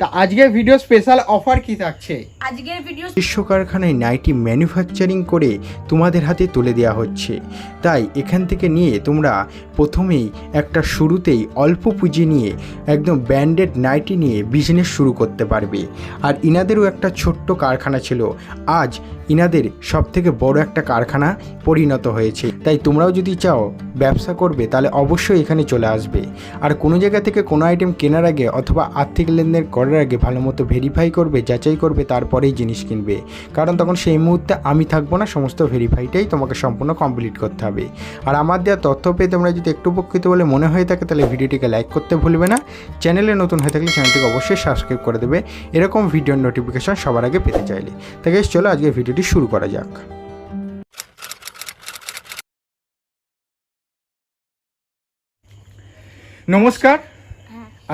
তা আজকের video special offer কি থাকছে? আজকের ভিডিও বিশ্ব কারখানায় নাইটি ম্যানুফ্যাকচারিং করে তোমাদের হাতে তুলে দেওয়া হচ্ছে। তাই এখান থেকে নিয়ে তোমরা প্রথমেই একটা শুরুতেই অল্প পুঁজি নিয়ে একদম ব্র্যান্ডেড নাইটি নিয়ে বিজনেস শুরু করতে পারবে। আর ইনাদেরও একটা ছোট্ট কারখানা ছিল। আজ ইনাদের সব থেকে বড় একটা কারখানা পরিণত হয়েছে। তাই তোমরাও যদি চাও ব্যবসা করবে তাহলে অবশ্যই এখানে চলে আসবে। আর কোনো জায়গা থেকে কোনো আইটেম কেনার আগে অথবা আর্থিক লেনদেন করার আগে ভালো মতো ভেরিফাই করবে যাচাই করবে তারপরেই জিনিস কিনবে। কারণ তখন সেই মুহূর্তে আমি থাকব না সমস্ত ভেরিফাইটাই তোমাকে সম্পূর্ণ কমপ্লিট করতে হবে। আর আমার দেওয়া তথ্য পেয়ে তোমরা যদি একটু উপকৃত বলে মনে হয়ে থাকে তাহলে ভিডিওটিকে লাইক করতে ভুলবে না। চ্যানেলে নতুন হয়ে থাকলে চ্যানেলটিকে অবশ্যই সাবস্ক্রাইব করে দেবে। এরকম ভিডিওর নোটিফিকেশান সবার আগে পেতে চাইলে। guys, চলো আজকে ভিডিওটি শুরু করা যাক। নমস্কার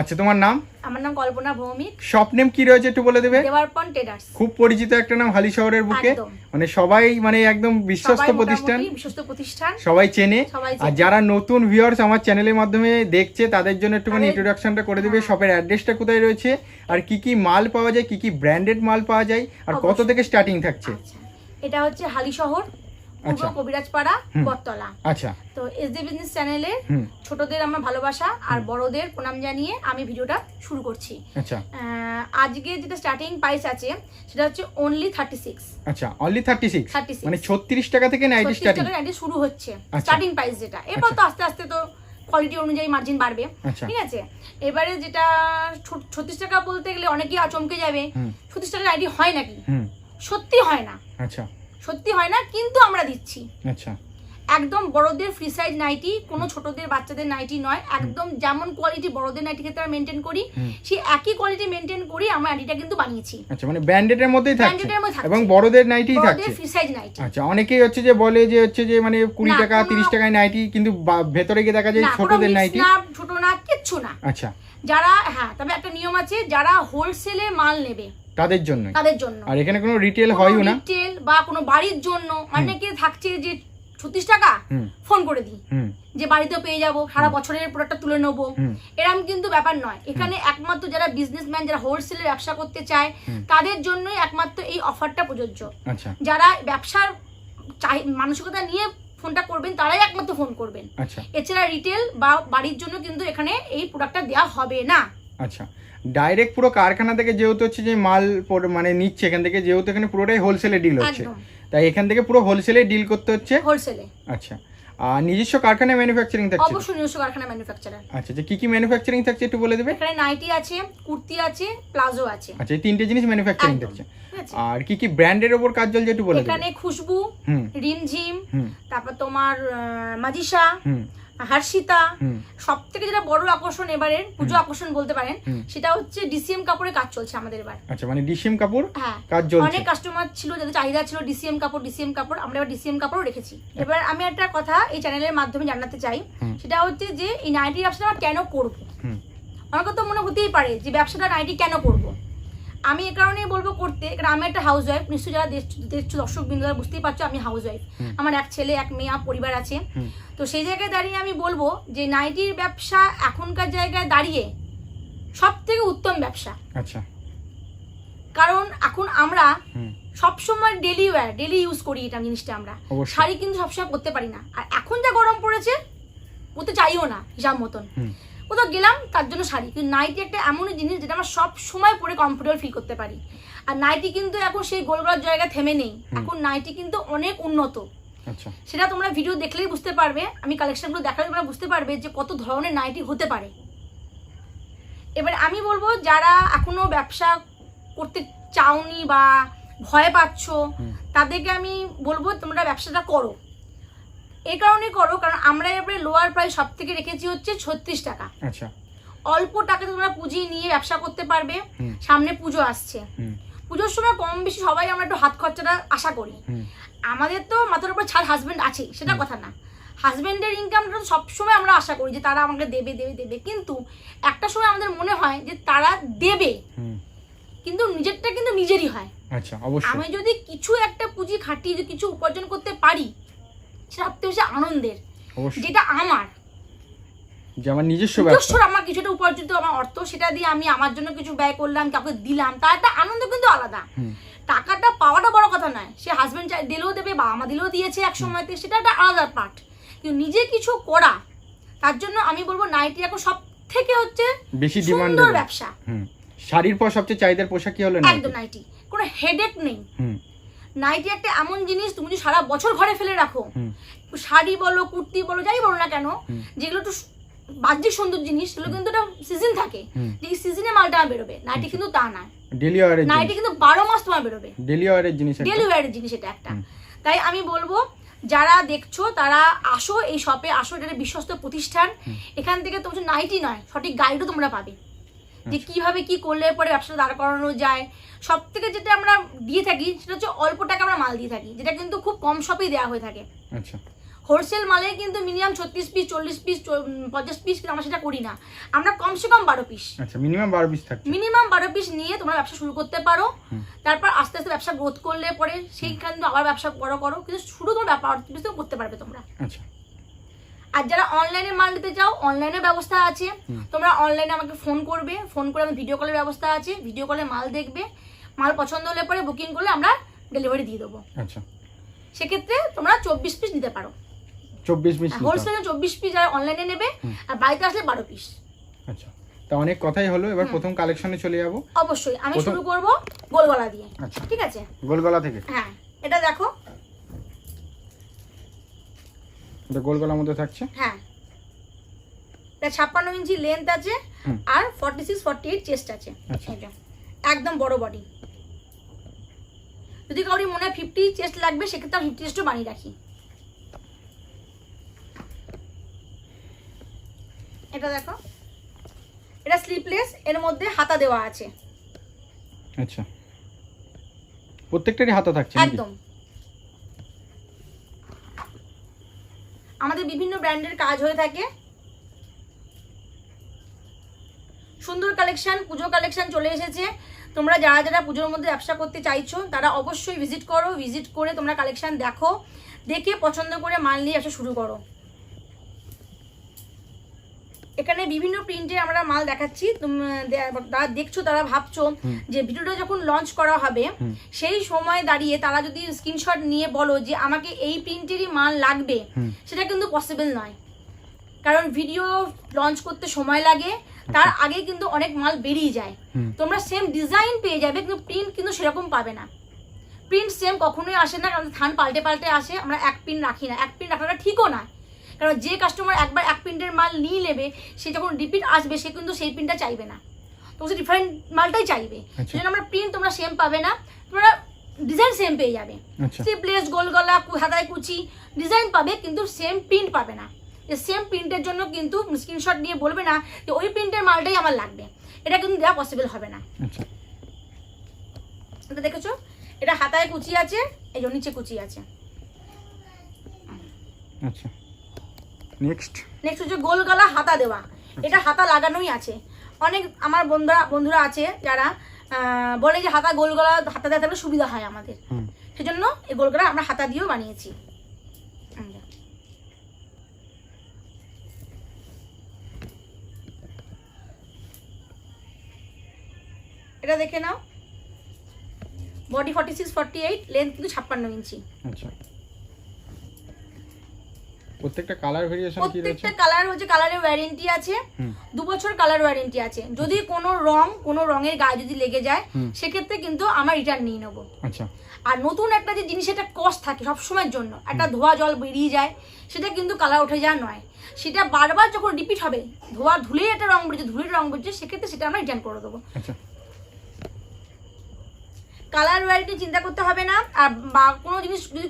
আচ্ছা তোমার নাম? আমার নাম কল্পনা ভৌমিক। শপ নেম কি রয়েছে একটু বলে দেবে? দেওয়ারপন ট্রেডার্স। খুব পরিচিত একটা নাম হালি শহরের বুকে। মানে সবাই মানে একদম বিশ্বস্ত প্রতিষ্ঠান। বিশ্বস্ত প্রতিষ্ঠান। সবাই চেনে। আর যারা নতুন ভিউয়ার্স আমার চ্যানেলের মাধ্যমে দেখছে তাদের জন্য একটুখানি ইন্ট্রোডাকশনটা করে দেবে। শপের অ্যাড্রেসটা কোথায় রয়েছে আর কি কি মাল পাওয়া যায় কি কি ব্র্যান্ডেড মাল পাওয়া যায় আর কত থেকে স্টার্টিং থাকছে? আচ্ছা। এটা হচ্ছে হালি শহর। পূর্ব আচ্ছা। কবিরাজপাড়া বটতলা। আচ্ছা। তো এস ডি বিজনেস চ্যানেলে ছোটদের আমার ভালোবাসা আর বড়দের প্রণাম জানিয়ে আমি ভিডিওটা শুরু করছি। আচ্ছা। আজকে যেটা স্টার্টিং প্রাইস আছে সেটা হচ্ছে অনলি থার্টি সিক্স আচ্ছা অনলি থার্টি সিক্স 36 মানে টাকা থেকে স্টার্টিং শুরু হচ্ছে। স্টার্টিং প্রাইস যেটা। এরপর। তো আস্তে আস্তে তো কোয়ালিটি অনুযায়ী মার্জিন বাড়বে। ঠিক আছে? এবারে যেটা ছত্রিশ টাকা বলতে গেলে অনেকেই চমকে যাবে। ছত্রিশ টাকা নাইটি হয় নাকি? সত্যি হয় না। আচ্ছা। সত্যি হয় না কিন্তু আমরা দিচ্ছি। আচ্ছা। একদম বড়দের ফ্রি সাইজ নাইটি কোনো ছোটদের বাচ্চাদের নাইটি নয় একদম যেমন কোয়ালিটি বড়দের নাইটি ক্ষেত্রে আমরা মেনটেন করি। সেই একই কোয়ালিটি মেনটেন করি আমরা নাইটিটা কিন্তু বানিয়েছি। আচ্ছা মানে ব্র্যান্ডেডের মধ্যেই থাকছে। এবং বড়দের নাইটিই থাকছে। বড়দের ফ্রি সাইজ নাইটি। আচ্ছা অনেকেই হচ্ছে যে বলে যে হচ্ছে যে মানে কুড়ি না, টাকা কোনো- তিরিশ টাকায় নাইটি কিন্তু ভেতরে গিয়ে দেখা যায় ছোটদের নাইটি। না ছোট না কিচ্ছু না। আচ্ছা। যারা হ্যাঁ তবে একটা নিয়ম আছে যারা হোলসেলে মাল নেবে তাদের জন্য? তাদের জন্য। আর এখানে কোনো রিটেল হয়ও না? রিটেল বা কোনো বাড়ির জন্য অনেকে থাকছে যে ছত্রিশ টাকা ফোন করে দিই। যে বাড়িতেও পেয়ে যাব সারা বছরের প্রোডাক্টটা তুলে নেব। হুম। এরকম কিন্তু ব্যাপার নয়। এখানে একমাত্র যারা বিজনেসম্যান যারা হোলসেলে ব্যবসা করতে চায় তাদের জন্যই একমাত্র এই অফারটা প্রযোজ্য। আচ্ছা। যারা ব্যবসার চাই মানসিকতা নিয়ে ফোনটা করবেন তারাই একমাত্র ফোন করবেন। আচ্ছা। এছাড়া রিটেল বা বাড়ির জন্য কিন্তু এখানে এই প্রোডাক্টটা দেওয়া হবে না। আচ্ছা। ডাইরেক্ট পুরো কারখানা থেকে যেহেতু হচ্ছে যে মাল মানে নিচ্ছে এখান থেকে যেহেতু এখানে পুরোটাই হোলসেলে ডিল হচ্ছে। তাই এখান থেকে পুরো হোলসেলে ডিল করতে হচ্ছে? হোলসেলে আচ্ছা। আর নিজস্ব কারখানায় ম্যানুফ্যাকচারিং থাকছে অবশ্যই নিজস্ব কারখানা ম্যানুফ্যাকচারার আচ্ছা যে কি কি ম্যানুফ্যাকচারিং থাকছে একটু বলে দেবে? এখানে নাইটি আছে কুর্তি আছে প্লাজো আছে। আচ্ছা এই তিনটে জিনিস ম্যানুফ্যাকচারিং থাকছে। আর কি কি ব্র্যান্ডের ওপর কাজ চলছে একটু বলে দেবে? এখানে খুশবু রিমঝিম তারপর তোমার হুম। হার্ষিতা সব থেকে যেটা বড় আকর্ষণ এবারের পুজো আকর্ষণ বলতে পারেন সেটা হচ্ছে ডিসিএম কাপড়ের কাজ চলছে আমাদের এবার। আচ্ছা মানে ডিসিএম কাপড় হ্যাঁ। কাজ চলছে। অনেক কাস্টমার ছিল যাদের চাহিদা ছিল ডিসিএম কাপড় ডিসিএম কাপড় আমরা এবার ডিসিএম কাপড়ও রেখেছি। এবার আমি একটা কথা এই চ্যানেলের মাধ্যমে জানাতে চাই সেটা হচ্ছে যে এই নাইটি ব্যবসাটা আমরা কেন করব? অনেক তো মনে হতেই পারে যে ব্যবসাটা নাইটি কেন করব? আমি এ কারণেই বলব করতে কারণ আমি একটা হাউস ওয়াইফ নিশ্চয়ই যারা দেখছ দর্শক বিন্দুরা বুঝতেই পারছ আমি হাউস ওয়াইফ আমার এক ছেলে এক মেয়ে আমার পরিবার আছে। তো সেই জায়গায় দাঁড়িয়ে আমি বলব যে নাইটির ব্যবসা এখনকার জায়গায় দাঁড়িয়ে সব থেকে উত্তম ব্যবসা। আচ্ছা। কারণ এখন আমরা সবসময় ডেলি ওয়্যার ডেলি ইউজ করি এটা জিনিসটা আমরা। শাড়ি কিন্তু সবসময় করতে পারি না। আর এখন যা গরম পড়েছে পরতে চাইও না হিসাব মতন। কোথাও গেলাম তার জন্য শাড়ি। কিন্তু নাইটি একটা এমনই জিনিস যেটা আমরা সব সময় পরে কমফোর্টেবল ফিল করতে পারি। আর নাইটি কিন্তু এখন সেই গোল গোলগোলার জায়গায় থেমে নেই। এখন নাইটি কিন্তু অনেক উন্নত। আচ্ছা। সেটা তোমরা ভিডিও দেখলেই বুঝতে পারবে। আমি কালেকশনগুলো দেখালে তোমরা বুঝতে পারবে যে কত ধরনের নাইটি হতে পারে। এবার আমি বলব যারা এখনও ব্যবসা করতে চাওনি বা ভয় পাচ্ছ তাদেরকে আমি বলব তোমরা ব্যবসাটা করো। এই কারণে করো কারণ আমরা এবারে লোয়ার প্রাইস সব থেকে রেখেছি হচ্ছে ছত্রিশ টাকা। আচ্ছা। অল্প টাকা তোমরা পুঁজি নিয়ে ব্যবসা করতে পারবে। সামনে পুজো আসছে। পুজোর সময় কম বেশি সবাই আমরা একটু হাত খরচাটা আশা করি। আমাদের তো মাথার উপর ছাড় হাজবেন্ড আছে সেটা কথা না। হাজবেন্ডের ইনকামটা তো সবসময় আমরা আশা করি যে তারা আমাকে দেবে দেবে দেবে। কিন্তু একটা সময় আমাদের মনে হয় যে তারা দেবে। কিন্তু নিজেরটা কিন্তু নিজেরই হয়। আচ্ছা অবশ্যই। আমি যদি কিছু একটা পুঁজি খাটিয়ে কিছু উপার্জন করতে পারি বেশি আনন্দের যেটা আমার। যে আমার নিজস্ব নিজস্ব আমার কিছুটা উপার্জিত আমার অর্থ সেটা দিয়ে আমি আমার জন্য কিছু ব্যয় করলাম কাউকে দিলাম তার একটা আনন্দ কিন্তু আলাদা। টাকাটা পাওয়াটা বড় কথা নয় সে হাজবেন্ড দিলেও দেবে বাবা মা দিলেও দিয়েছে এক সময়তে সেটা একটা আলাদা পার্ট কিন্তু নিজে কিছু করা তার জন্য আমি বলব নাইটি এখন সব থেকে হচ্ছে বেশি ডিমান্ড ব্যবসা। হুম। শাড়ির পর সবচেয়ে চাহিদার পোশাক কি হলো একদম নাইটি কোনো হেডেক নেই। নাইটি একটা এমন জিনিস তুমি যদি সারা বছর ঘরে ফেলে রাখো শাড়ি বলো কুর্তি বলো যাই বলো না কেন যেগুলো একটু বাহ্যিক সুন্দর জিনিস সেগুলো কিন্তু একটা সিজন থাকে। যে সিজনে মালটা বেরোবে নাইটি কিন্তু তা না ডেলি ওয়ারের নাইটি কিন্তু বারো মাস তোমার বেরোবে। ডেলি ওয়ারের জিনিস ডেলি ওয়ারের জিনিস এটা একটা। তাই আমি বলব যারা দেখছ তারা আসো এই শপে আসো এটা বিশ্বস্ত প্রতিষ্ঠান। এখান থেকে তোমার নাইটি নয় সঠিক গাইডও তোমরা পাবে। যে আচ্ছা। কীভাবে কি করলে পরে ব্যবসাটা দাঁড় করানো যায় সব থেকে যেটা আমরা দিয়ে থাকি সেটা হচ্ছে অল্প টাকা আমরা মাল দিয়ে থাকি যেটা কিন্তু খুব কম শপেই দেওয়া হয়ে থাকে। আচ্ছা। হোলসেল মালে কিন্তু মিনিমাম ছত্রিশ পিস চল্লিশ পিস পঞ্চাশ পিস কিন্তু আমরা সেটা করি না। আমরা কমসে কম বারো পিস আচ্ছা মিনিমাম বারো পিস থাকছে। মিনিমাম বারো পিস নিয়ে তোমরা ব্যবসা শুরু করতে পারো। তারপর আস্তে আস্তে ব্যবসা গ্রোথ করলে পরে সেইখান থেকে আবার ব্যবসা বড় করো। কিন্তু শুরু তোমার ব্যাপার করতে পারবে তোমরা। আচ্ছা। আর যারা অনলাইনে মাল নিতে চাও অনলাইনে ব্যবস্থা আছে। তোমরা অনলাইনে আমাকে ফোন করবে। ফোন করে আমি ভিডিও কলের ব্যবস্থা আছে। ভিডিও কলে মাল দেখবে। মাল পছন্দ হলে পরে বুকিং করলে আমরা ডেলিভারি দিয়ে দেবো। আচ্ছা। সেক্ষেত্রে তোমরা চব্বিশ পিস নিতে পারো। চব্বিশ পিস হোলসেলে চব্বিশ পিস যারা অনলাইনে নেবে আর বাড়িতে আসলে বারো পিস আচ্ছা। তা অনেক কথাই হলো। এবার প্রথম কালেকশনে চলে যাব। অবশ্যই। আমি শুরু করব গোলগলা দিয়ে। আচ্ছা। ঠিক আছে? গোলগলা থেকে? হ্যাঁ। এটা দেখো। এটা গোলগলার মধ্যে থাকছে? হ্যাঁ। এটা ছাপ্পান্ন ইঞ্চি লেন্থ আছে আর forty six forty eight chest আছে। আচ্ছা। এটা। একদম বড় বডি যদি কাউরি মনে হয় ফিফটি চেস্ট লাগবে সেক্ষেত্রে আমি ফিফটি চেস্টও বানিয়ে রাখি। এটা দেখো। এটা স্লিপলেস এর মধ্যে হাতা দেওয়া আছে। আচ্ছা। প্রত্যেকটারই হাতা থাকছে একদম। আমাদের বিভিন্ন ব্র্যান্ডের কাজ হয়ে থাকে। সুন্দর কালেকশান পুজো কালেকশন চলে এসেছে। তোমরা যারা যারা পুজোর মধ্যে ব্যবসা করতে চাইছো, তারা অবশ্যই ভিজিট করো ভিজিট করে তোমরা কালেকশান দেখো। দেখে পছন্দ করে মাল নিয়ে ব্যবসা শুরু করো। এখানে বিভিন্ন প্রিন্টে আমরা মাল দেখাচ্ছি। তোম- দে- দেখছ তারা ভাবছ যে ভিডিওটা যখন লঞ্চ করা হবে সেই সময় দাঁড়িয়ে তারা যদি স্ক্রিনশট নিয়ে বলো যে আমাকে এই প্রিন্টেরই মাল লাগবে সেটা কিন্তু পসিবল নয়। কারণ ভিডিও লঞ্চ করতে সময় লাগে তার আগে কিন্তু অনেক মাল বেরিয়ে যায়। তোমরা সেম ডিজাইন পেয়ে যাবে কিন্তু প্রিন্ট কিন্তু সেরকম পাবে না। প্রিন্ট সেম কখনোই আসে না কারণ থান পাল্টে পাল্টে আসে আমরা এক প্রিন্ট রাখি না। এক প্রিন্ট রাখাটা ঠিকও না। কারণ যে কাস্টমার একবার এক প্রিন্টের মাল নিয়ে নেবে সে যখন রিপিট আসবে সে কিন্তু সেই প্রিন্টটা চাইবে না। তো সে ডিফারেন্ট মালটাই চাইবে। আচ্ছা। সেজন্য আমরা প্রিন্ট তোমরা সেম পাবে না তোমরা ডিজাইন সেম পেয়ে যাবে। আচ্ছা। স্লিপলেস গোল গলা হাতায় কুচি ডিজাইন পাবে কিন্তু সেম প্রিন্ট পাবে না। যে সেম প্রিন্টের জন্য কিন্তু স্ক্রিনশট নিয়ে বলবে না যে ওই প্রিন্টের মালটাই আমার লাগবে। এটা কিন্তু দেওয়া পসিবল হবে না। আচ্ছা। এটা দেখেছ? এটা হাতায় কুচি আছে এই নিচে কুচি আছে। আচ্ছা। নেক্সট নেক্সট হচ্ছে গোল গলা হাতা দেওয়া। এটা হাতা লাগানোই আছে। অনেক আমার বন্ধুরা বন্ধুরা আছে যারা বলে যে হাতা গোল গলা হাতা দেওয়া থাকলে সুবিধা হয় আমাদের। সেজন্য এই গোল গলা আমরা হাতা দিয়েও বানিয়েছি। এটা দেখে নাও। Body forty six forty eight length কিন্তু ছাপ্পান্ন ইঞ্চি। আচ্ছা। প্রত্যেকটা কালার ভেরিয়েশন কি রয়েছে? প্রত্যেকটা কালার হচ্ছে কালারের ওয়ারেন্টি আছে। দু বছর কালার ওয়ারেন্টি আছে। যদি কোনো রং কোনো রঙের গায়ে যদি লেগে যায়। সেক্ষেত্রে কিন্তু আমরা রিটার্ন নিয়ে নেব। আচ্ছা। আর নতুন একটা যে জিনিস একটা কস্ট থাকে সবসময়ের জন্য। একটা ধোয়া জল বেরিয়ে যায় সেটা কিন্তু কালার উঠে যাওয়া নয়। সেটা বারবার যখন রিপিট হবে ধোয়া ধুলেই একটা রং বেরোচ্ছে ধুলের রং বেরোচ্ছে সেক্ষেত্রে সেটা আমরা রিটার্ন করে দেবো। আচ্ছা। কালার ওয়ারেন্টি চিন্তা করতে হবে না। আর বা কোনো জিনিস যদি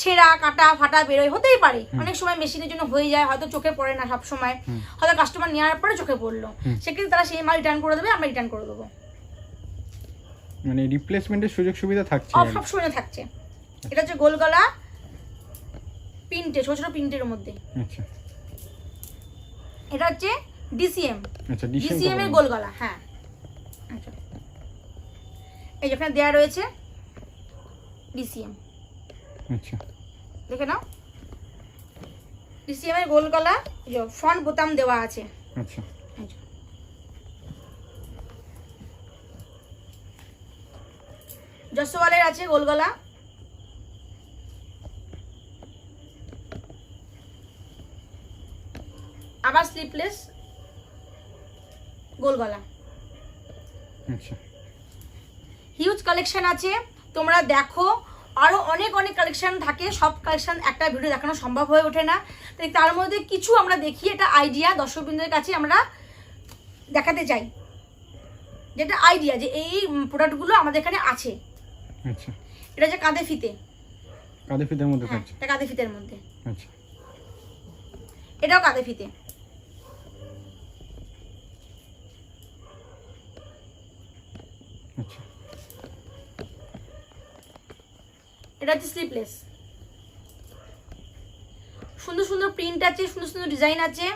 ছেঁড়া কাটা ফাটা বেরোয় হতেই পারে। অনেক সময় মেশিনের জন্য হয়ে যায় হয়তো চোখে পড়ে না সব সময় হয়তো কাস্টমার নেওয়ার পরে চোখে পড়ল। সেক্ষেত্রে তারা সেই মাল রিটার্ন করে দেবে আমরা রিটার্ন করে দেবো। মানে রিপ্লেসমেন্টের সুযোগ সুবিধা থাকছে আর সব সময় থাকছে। এটা হচ্ছে গোলগলা পিন্টে ছোট ছোট প্রিন্টের মধ্যে। আচ্ছা। এটা হচ্ছে ডিসিএম আচ্ছা ডিসিএম এর গোলগলা হ্যাঁ। আচ্ছা। এই যেখানে দেয়া রয়েছে ডিসিএম আচ্ছা। দেখে নাও। ডিসিএম এর গোল গলা ফ্রন্ট বোতাম দেওয়া আছে। আচ্ছা। জসওয়ালের আছে গোল গলা। আবার স্লিপলেস গোল গলা। আচ্ছা। হিউজ কালেকশন আছে। তোমরা দেখো আরও অনেক অনেক কালেকশন থাকে। সব কালেকশন একটা ভিডিও দেখানো সম্ভব হয়ে ওঠে না। তাই তার মধ্যে কিছু আমরা দেখি এটা আইডিয়া দর্শকবৃন্দের কাছে আমরা দেখাতে চাই। যেটা আইডিয়া যে এই প্রোডাক্টগুলো আমাদের এখানে আছে। আচ্ছা। এটা যে কাঁধে ফিতে। কাঁধে ফিতের মধ্যে হ্যাঁ থাকছে? এটা কাঁধে ফিতের মধ্যে। আচ্ছা। এটাও কাঁধে ফিতে। আচ্ছা। এটা হচ্ছে স্লিপলেস সুন্দর সুন্দর প্রিন্ট আছে, সুন্দর সুন্দর ডিজাইন আছে।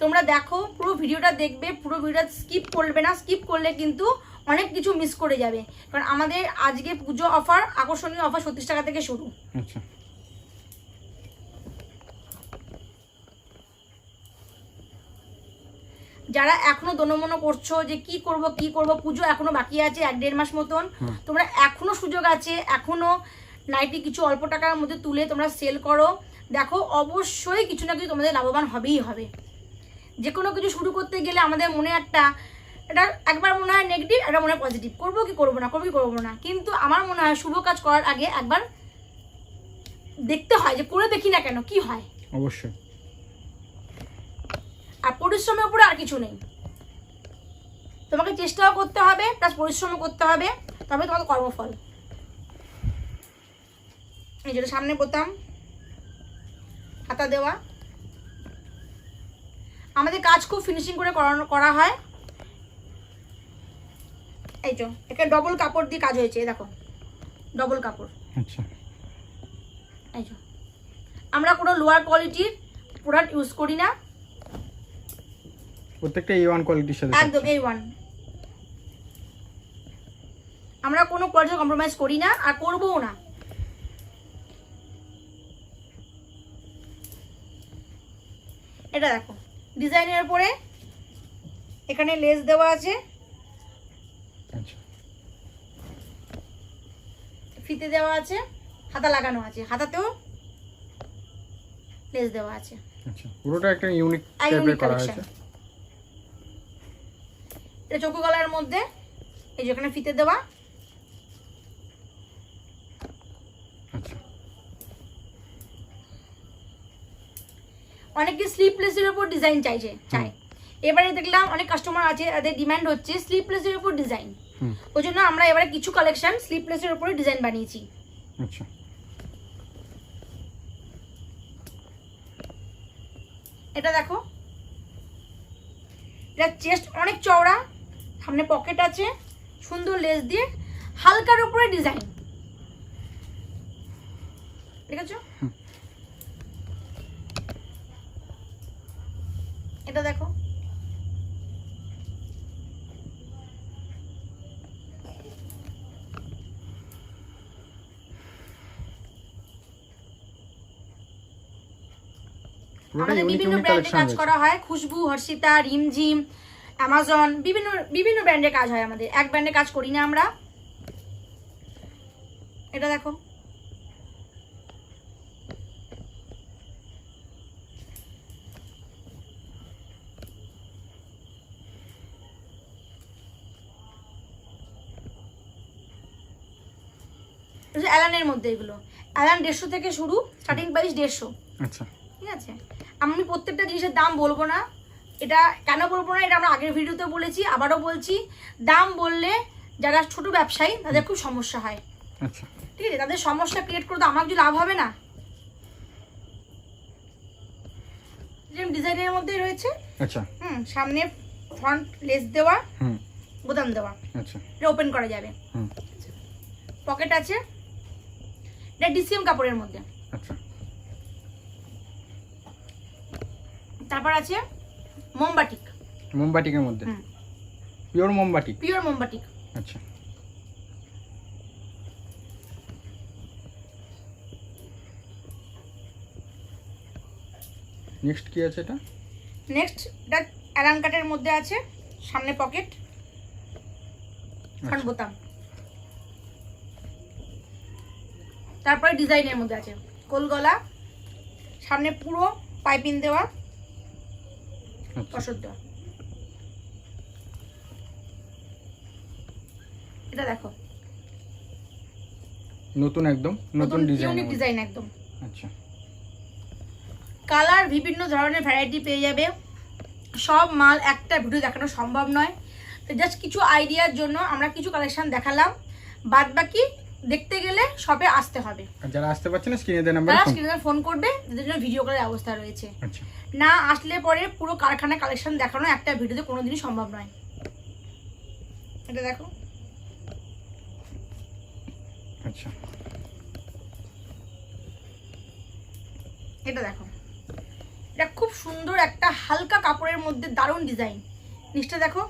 তোমরা দেখো, পুরো ভিডিওটা দেখবে, পুরো ভিডিওটা স্কিপ করবে না স্কিপ করলে কিন্তু অনেক কিছু মিস করে যাবে। কারণ আমাদের আজকে পুজো অফার আকর্ষণীয় অফার ছত্রিশ টাকা থেকে শুরু। আচ্ছা। যারা এখনও দনমনো করছ যে কি করব কি করব পুজো এখনও বাকি আছে এক দেড় মাস মতন। তোমরা এখনও সুযোগ আছে এখনও নাইটি কিছু অল্প টাকার মধ্যে তুলে তোমরা সেল করো। দেখো অবশ্যই কিছু না কিছু তোমাদের লাভবান হবেই হবে। যে কোনো কিছু শুরু করতে গেলে আমাদের মনে একটা এটা একবার মনে হয় নেগেটিভ একবার মনে হয় পজিটিভ করব কি করব না করব কি করব না। কিন্তু আমার মনে হয় শুভ কাজ করার আগে একবার দেখতে হয় যে করে দেখি না কেন কি হয়? অবশ্যই। আর পরিশ্রমের উপরে আর কিছু নেই। তোমাকে চেষ্টাও করতে হবে প্লাস পরিশ্রমও করতে হবে তবে তোমার কর্মফল। এই যেটা সামনে বোতাম হাতা দেওয়া। আমাদের কাজ খুব ফিনিশিং করে করানো করা হয়। এই তো এখানে ডবল কাপড় দিয়ে কাজ হয়েছে দেখো। ডবল কাপড়। আচ্ছা। এই যে আমরা কোনো লোয়ার কোয়ালিটির প্রোডাক্ট ইউজ করি না। প্রত্যেকটা এ ওয়ান কোয়ালিটির সাথে একদম। এই ওয়ান আমরা কোনো কোয়ালিটি কম্প্রোমাইজ করি না আর করবও না। এটা দেখো ডিজাইনের উপরে এখানে লেস দেওয়া আছে। আচ্ছা। ফিতে দেওয়া আছে হাতা লাগানো আছে হাতাতেও লেস দেওয়া আছে। আচ্ছা পুরোটা একটা ইউনিক টাইপের করা। হয়েছে। এটা চৌকো গলার মধ্যে এই যেখানে ফিতে দেওয়া। আচ্ছা। অনেকে স্লিপলেসের উপর ডিজাইন চাইছে চায়। এবারে দেখলাম অনেক কাস্টমার আছে তাদের ডিমান্ড হচ্ছে স্লিপলেসের উপর ডিজাইন ওই জন্য আমরা এবারে কিছু কালেকশন স্লিপলেসের উপরে ডিজাইন বানিয়েছি। আচ্ছা। এটা দেখো। এটা চেস্ট অনেক চওড়া সামনে পকেট আছে সুন্দর লেস দিয়ে হালকার উপরে ডিজাইন ঠিক আছে এটা দেখো। আমাদের বিভিন্ন ব্র্যান্ডে কাজ করা হয় খুশবু হর্ষিতা রিমঝিম অ্যামাজন বিভিন্ন বিভিন্ন ব্র্যান্ডের কাজ হয় আমাদের। এক ব্র্যান্ডে কাজ করি না আমরা। এটা দেখো। অ্যালানের মধ্যে এগুলো। অ্যালান দেড়শো থেকে শুরু স্টার্টিং প্রাইস দেড়শো। আচ্ছা। ঠিক আছে? আমি প্রত্যেকটা জিনিসের দাম বলব না। এটা কেন বলব না এটা আমরা আগের ভিডিওতে বলেছি আবারও বলছি দাম বললে যারা ছোট ব্যবসায়ী তাদের খুব সমস্যা হয়। আচ্ছা। ঠিক আছে তাদের সমস্যা ক্রিয়েট করে তো আমার কিছু লাভ হবে না। যেরকম ডিজাইনের মধ্যে রয়েছে আচ্ছা। হুম সামনে ফ্রন্ট লেস দেওয়া হুম। বোতাম দেওয়া। আচ্ছা। এটা ওপেন করা যাবে। হুম। পকেট আছে। এটা ডিসিএম কাপড়ের মধ্যে। আচ্ছা। তারপর আছে মোমবাটিক। মোমবাটিকের মধ্যে? পিওর মোমবাটিক পিওর মোমবাটিক। আচ্ছা। নেক্সট কি আছে এটা? নেক্সট এটা অ্যালান কাটের মধ্যে আছে সামনে পকেট ফ্রন্ট আচ্ছা। বোতাম। তারপরে ডিজাইনের মধ্যে আছে কোল গলা সামনে পুরো পাইপিং দেওয়া। আচ্ছা। অসর দেওয়া এটা দেখো। নতুন একদম নতুন ডিজাইন ইউনিক ডিজাইন একদম। আচ্ছা। কালার বিভিন্ন ধরনের ভ্যারাইটি পেয়ে যাবে। সব মাল একটা ভিডিও দেখানো সম্ভব নয়। তো জাস্ট কিছু আইডিয়ার জন্য আমরা কিছু কালেকশন দেখালাম। বাদ বাকি দেখতে গেলে সবে আসতে হবে। যারা আসতে পারছে না স্ক্রিনে দেওয়া নাম্বার তারা স্ক্রিনে ফোন করবে তাদের জন্য ভিডিও কলের ব্যবস্থা রয়েছে। আচ্ছা। না আসলে পরে পুরো কারখানা কালেকশন দেখানো একটা ভিডিওতে কোনোদিনই সম্ভব নয়। এটা দেখো। আচ্ছা। এটা দেখো। এটা খুব সুন্দর একটা হালকা কাপড়ের মধ্যে দারুণ ডিজাইন নিচটা দেখো।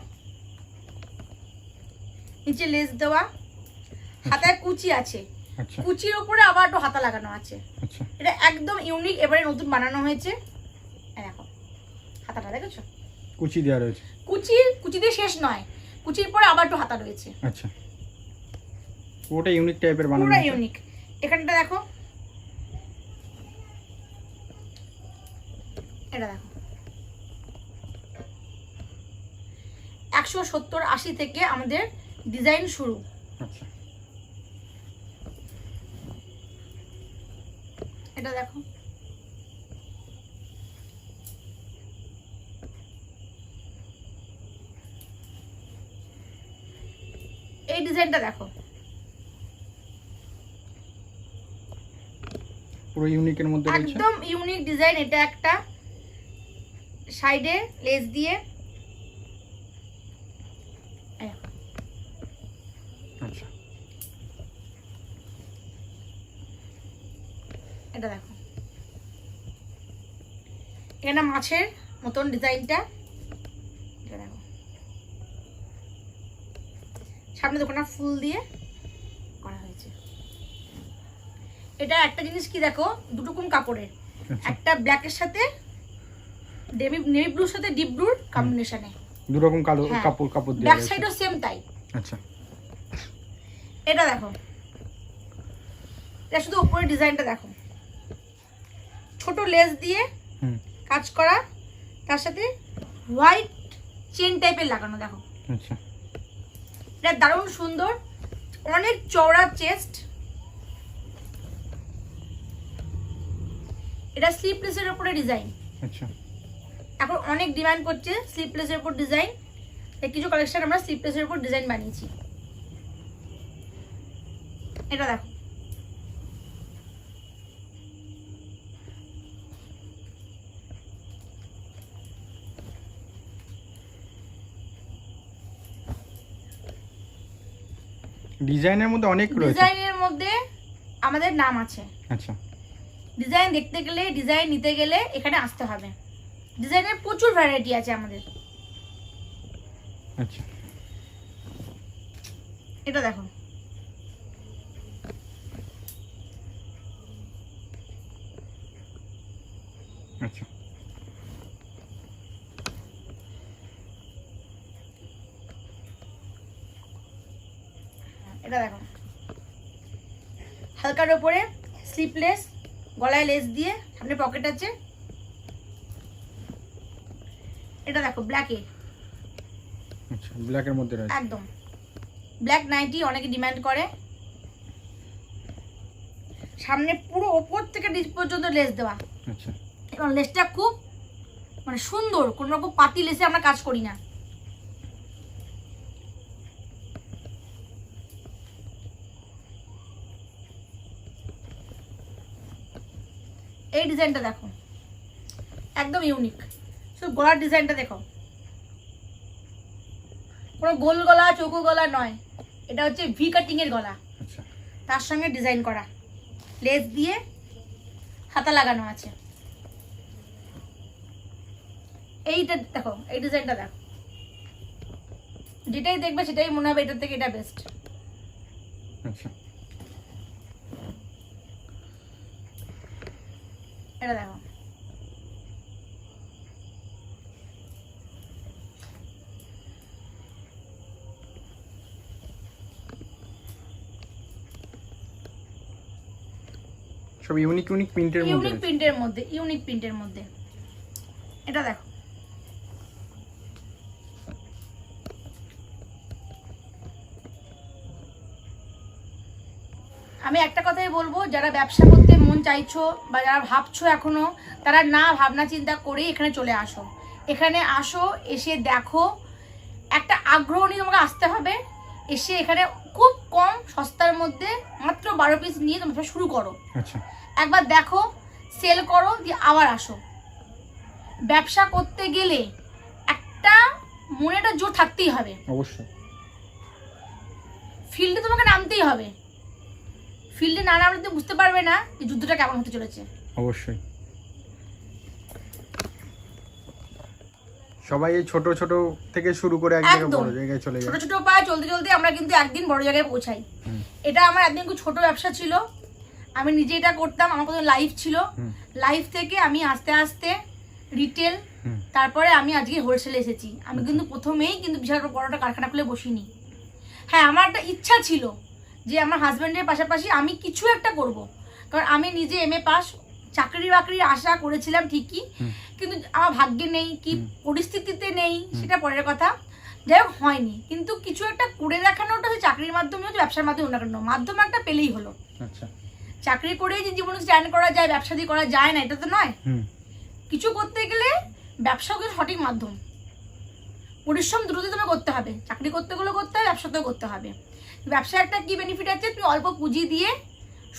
নিচে লেস দেওয়া। হাতায় কুচি আছে। আচ্ছা। কুচির ওপরে আবার একটু হাতা লাগানো আছে। আচ্ছা। এটা একদম ইউনিক এবারে নতুন বানানো হয়েছে। দেখো হাতাটা দেখেছ? কুচি দেওয়া রয়েছে। কুচির কুচিতে শেষ নয়। কুচির পরে আবার একটু হাতা রয়েছে। আচ্ছা। পুরোটা ইউনিক টাইপের বানানো পুরো ইউনিক। এখানটা দেখো। এটা দেখো। একশো সত্তর আশি থেকে আমাদের ডিজাইন শুরু। আচ্ছা। এটা দেখো। এই ডিজাইনটা দেখো। পুরো ইউনিকের মধ্যে রয়েছে? একদম ইউনিক ডিজাইন এটা একটা সাইডে লেস দিয়ে এই দেখো, আচ্ছা এটা দেখো। এখানে মাছের মতন ডিজাইনটা। এটা দেখো। সামনে দোকানটা ফুল দিয়ে করা হয়েছে। এটা একটা জিনিস কি দেখো দুটুকুম কাপড়ের। আচ্ছা। একটা ব্ল্যাকের সাথে নেভি নেভি ব্লুর সাথে ডিপ ব্লুর কম্বিনেশনে দু রকম কালো। কাপড় কাপড় দেওয়া ব্যাক সাইডও সেম তাই। আচ্ছা। এটা দেখো। এটা শুধু উপরের ডিজাইনটা দেখো। ছোট লেস দিয়ে কাজ করা তার সাথে হোয়াইট চেন টাইপের লাগানো দেখো। আচ্ছা। এটা দারুণ সুন্দর অনেক চওড়া চেস্ট এটা স্লিপলেসের উপরে ডিজাইন আচ্ছা। এখন অনেক ডিমান্ড করছে স্লিপলেসের উপর ডিজাইন কিছু কালেকশন আমরা স্লিপলেসের উপর ডিজাইন বানিয়েছি। এটা দেখো। ডিজাইনের মধ্যে অনেক রয়েছে। ডিজাইনের মধ্যে আমাদের নাম আছে। আচ্ছা। ডিজাইন দেখতে গেলে ডিজাইন নিতে গেলে এখানে আসতে হবে। ডিজাইনের প্রচুর ভ্যারাইটি আছে আমাদের। আচ্ছা। এটা দেখো আচ্ছা এটা দেখো। হালকার ওপরে স্লিপলেস গলায় লেস দিয়ে সামনে পকেট আছে। এটা দেখো ব্ল্যাকে আচ্ছা ব্ল্যাকের মধ্যে রয়েছে। একদম। ব্ল্যাক নাইটি অনেকে ডিমান্ড করে। সামনে পুরো ওপর থেকে নিচ পর্যন্ত লেস দেওয়া। আচ্ছা। এবং লেসটা খুব মানে সুন্দর কোনো রকম পাতি লেসে আমরা কাজ করি না। এই ডিজাইনটা দেখো। একদম ইউনিক শুধু গলার ডিজাইনটা দেখো। কোনো গোল গলা চৌকো গলা নয়। এটা হচ্ছে ভি কাটিংয়ের গলা। আচ্ছা। তার সঙ্গে ডিজাইন করা। লেস দিয়ে হাতা লাগানো আছে। এইটা দেখো এই ডিজাইনটা দেখো। যেটাই দেখবে সেটাই মনে হবে এটার থেকে এটা বেস্ট আচ্ছা। এটা দেখো। সব ইউনিক ইউনিক প্রিন্টের মধ্যে ইউনিক প্রিন্টের মধ্যে ইউনিক প্রিন্টের মধ্যে। এটা দেখো। আমি একটা কথাই বলব যারা ব্যবসা করতে মন চাইছো বা যারা ভাবছ এখনও তারা না ভাবনা চিন্তা করেই এখানে চলে আসো। এখানে আসো এসে দেখো একটা আগ্রহ নিয়ে তোমাকে আসতে হবে এসে এখানে খুব কম সস্তার মধ্যে মাত্র বারো পিস নিয়ে তোমরা শুরু করো। আচ্ছা। একবার দেখো সেল করো দিয়ে আবার আসো। ব্যবসা করতে গেলে একটা মনে একটা জোর থাকতেই হবে। অবশ্যই। ফিল্ডে তোমাকে নামতেই হবে। ফিল্ডে না নামলে তুমি বুঝতে পারবে না যে যুদ্ধটা কেমন হতে চলেছে। অবশ্যই। সবাই এই ছোট ছোট থেকে শুরু করে এক জায়গায়। বড় জায়গায় চলে যায়। ছোট ছোট পায়ে চলতে চলতে আমরা কিন্তু একদিন বড় জায়গায় পৌঁছাই। এটা আমার একদিন খুব ছোট ব্যবসা ছিল। আমি নিজে এটা করতাম আমার কোনো লাইফ ছিল। লাইফ থেকে আমি আস্তে আস্তে রিটেল তারপরে আমি আজকে হোলসেলে এসেছি। আমি কিন্তু প্রথমেই কিন্তু বিশাল বড় একটা কারখানা খুলে বসিনি। হ্যাঁ আমার একটা ইচ্ছা ছিল। যে আমার হাজব্যান্ডের পাশাপাশি আমি কিছু একটা করব। কারণ আমি নিজে এম এ পাস চাকরি বাকরির আশা করেছিলাম ঠিকই কিন্তু আমার ভাগ্যে নেই কি পরিস্থিতিতে নেই সেটা পরের কথা। যাই হোক হয়নি। কিন্তু কিছু একটা করে দেখানোটা হচ্ছে চাকরির মাধ্যমে হচ্ছে ব্যবসার মাধ্যমে অন্য কোনো মাধ্যম একটা পেলেই হলো। আচ্ছা। চাকরি করেই যে জীবনে স্ট্যান্ড করা যায় ব্যবসা দিয়ে করা যায় না এটা তো নয়। কিছু করতে গেলে ব্যবসা কিন্তু সঠিক মাধ্যম। পরিশ্রম দ্রুত তোমাকে করতে হবে। চাকরি করতে গেলেও করতে হবে ব্যবসাতেও করতে হবে। ব্যবসা একটা কি বেনিফিট আছে? তুমি অল্প পুঁজি দিয়ে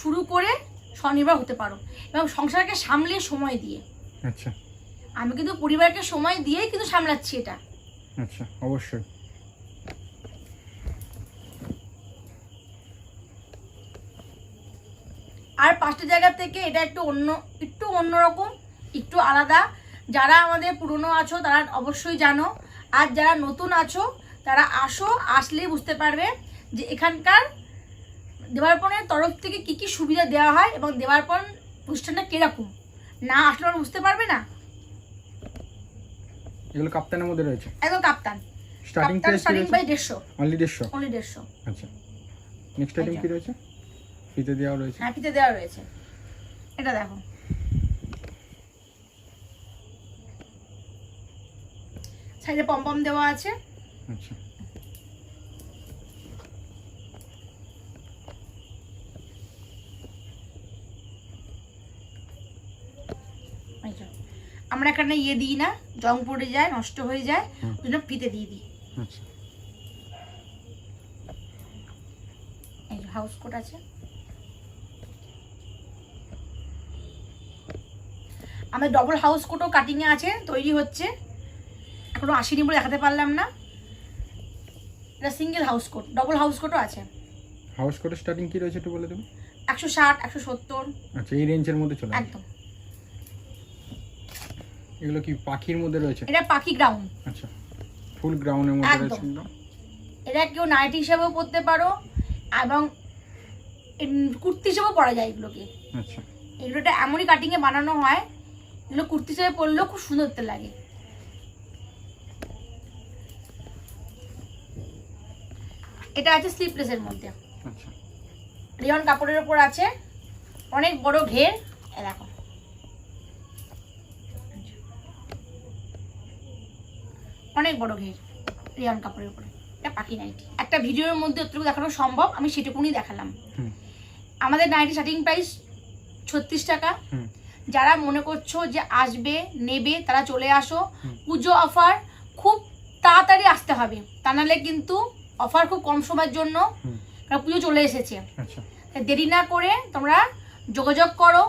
শুরু করে স্বনির্ভর হতে পারো এবং সংসারকে সামলে সময় দিয়ে। আচ্ছা। আমি কিন্তু পরিবারকে সময় দিয়েই কিন্তু সামলাচ্ছি এটা। আচ্ছা অবশ্যই। আর পাঁচটা জায়গা থেকে এটা একটু অন্য একটু অন্যরকম একটু আলাদা। যারা আমাদের পুরনো আছো তারা অবশ্যই জানো। আর যারা নতুন আছো তারা আসো আসলেই বুঝতে পারবে যে এখানকার দেবার্পণের তরফ থেকে কি কি সুবিধা দেওয়া হয় এবং দেবার্পণ অনুষ্ঠানটা কীরকম? না আসলে বুঝতে পারবে না? এগুলো কাপ্তানের মধ্যে রয়েছে। একদম কাপ্তান। স্টার্টিং প্রাইস স্টার্টিং প্রাইস দেড়শো। অনলি দেড়শো? অনলি দেড়শো। আচ্ছা। নেক্সট আইটেম আচ্ছা। কি রয়েছে? ফিতে দেওয়া রয়েছে। হ্যাঁ ফিতে দেওয়া রয়েছে। এটা দেখো। সাইডে পম পম দেওয়া আছে। আচ্ছা এই যে। আমরা এখানে ইয়ে দিই না জং পড়ে যায় নষ্ট হয়ে যায় ওই জন্য ফিতে দিয়ে দিই। আচ্ছা। এই হাউস কোট আছে। আমাদের ডবল হাউস কোটও কাটিংয়ে আছে তৈরি হচ্ছে। এখনও আসেনি বলে দেখাতে পারলাম না। এটা single house coat double house কোটও আছে। হাউস কোটের স্টার্টিং কি রয়েছে একটু বলে দেবো একশো ষাট একশো সত্তর। আচ্ছা এই রেঞ্জের মধ্যে চলে একদম। এগুলো কি পাখির মধ্যে রয়েছে? এটা পাখি গ্রাউন্ড আচ্ছা ফুল গ্রাউন্ডের মধ্যে রয়েছে একদম। এটা কেউ নাইট হিসেবেও পরতে পারো এবং কুর্তি হিসেবেও পরা যায় এগুলোকে। আচ্ছা। এগুলোটা এমনই কাটিংয়ে বানানো হয় এগুলো কুর্তি হিসেবে পরলেও খুব সুন্দর লাগে। এটা আছে স্লিপলেসের মধ্যে। আচ্ছা। রিয়ন কাপড়ের ওপর আছে অনেক বড় ঘের এ দেখো। অনেক বড় ঘের রিয়ন কাপড়ের উপরে। এটা পাখি নাইটি। একটা ভিডিওর মধ্যে যতটুকু দেখানো সম্ভব আমি সেটুকুনি দেখালাম। আমাদের নাইটি স্টার্টিং প্রাইস ছত্রিশ টাকা। যারা মনে করছ যে আসবে নেবে তারা চলে আসো। পুজো অফার খুব তাড়াতাড়ি আসতে হবে। তা নাহলে কিন্তু অফার খুব কম সময়ের জন্য কারণ পুজো চলে এসেছে। আচ্ছা। দেরি না করে তোমরা যোগাযোগ করো।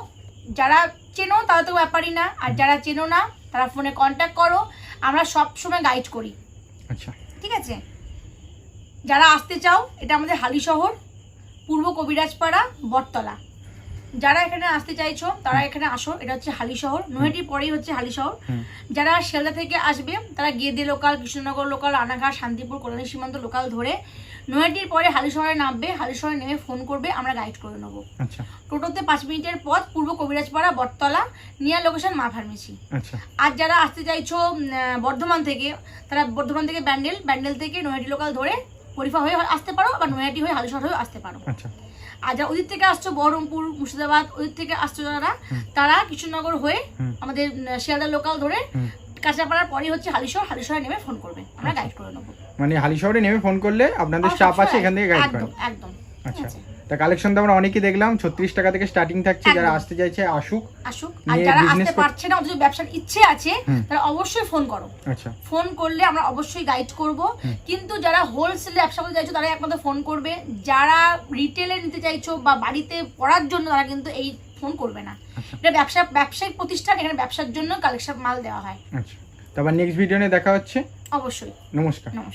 যারা চেনো তারা তো ব্যাপারই না। আর যারা চেনো না তারা ফোনে কন্ট্যাক্ট করো। আমরা সব সময় গাইড করি। আচ্ছা। ঠিক আছে? যারা আসতে চাও এটা আমাদের হালি শহর পূর্ব কবিরাজপাড়া বটতলা। যারা এখানে আসতে চাইছো তারা এখানে আসো এটা হচ্ছে হালি শহর। নৈহাটির পরেই হচ্ছে হালি শহর। যারা শিয়ালদা থেকে আসবে তারা Gede local Krishnanagar local Ranaghat Shantipur Kalyani Simanta local ধরে নৈহাটির পরে হালিশহরে নামবে হালি শহরে নেমে ফোন করবে আমরা গাইড করে নেব। আচ্ছা। টোটোতে পাঁচ মিনিটের পথ পূর্ব Kabirajpara Battala near location Maa pharmacy আচ্ছা। আর যারা আসতে চাইছো বর্ধমান থেকে তারা বর্ধমান থেকে ব্যান্ডেল ব্যান্ডেল থেকে নৈহাটি লোকাল ধরে পরিফা হয়ে আসতে পারো বা নৈহাটি হয়ে হালিশহর হয়ে আসতে পারো। আচ্ছা। আর যারা ওদিক থেকে আসছো বহরমপুর মুর্শিদাবাদ ওদিক থেকে আসছো যারা। তারা কৃষ্ণনগর হয়ে আমাদের শিয়ালদা লোকাল ধরে। কাঁচাপাড়ার পরই হচ্ছে হালিশহর হালিশহরে নেমে ফোন করবে। আমরা। গাইড করে নেব। মানে হালি শহরে নেমে ফোন করলে আপনাদের স্টাফ আছে এখান থেকে গাইড করেন একদম। আচ্ছা। তা কালেকশন তো আমরা অনেকই দেখলাম ছত্রিশ টাকা থেকে স্টার্টিং থাকছে যারা আসতে চাইছে আসুক। আসুক। আর যারা আসতে পারছে না অথচ ব্যবসার ইচ্ছে আছে তারা অবশ্যই ফোন করো। আচ্ছা। ফোন করলে আমরা অবশ্যই গাইড করব। কিন্তু যারা হোলসেল ব্যবসা করতে চাইছো তারা একমাত্র ফোন করবে। যারা রিটেলে নিতে চাইছো বা বাড়িতে পড়ার জন্য তারা কিন্তু এই ফোন করবে না। আচ্ছা। এটা ব্যবসা ব্যবসায়িক প্রতিষ্ঠান এখানে ব্যবসার জন্য কালেকশন মাল দেওয়া হয়। আচ্ছা। তারপর নেক্সট ভিডিও নিয়ে দেখা হচ্ছে। অবশ্যই। নমস্কার। নমস্কার।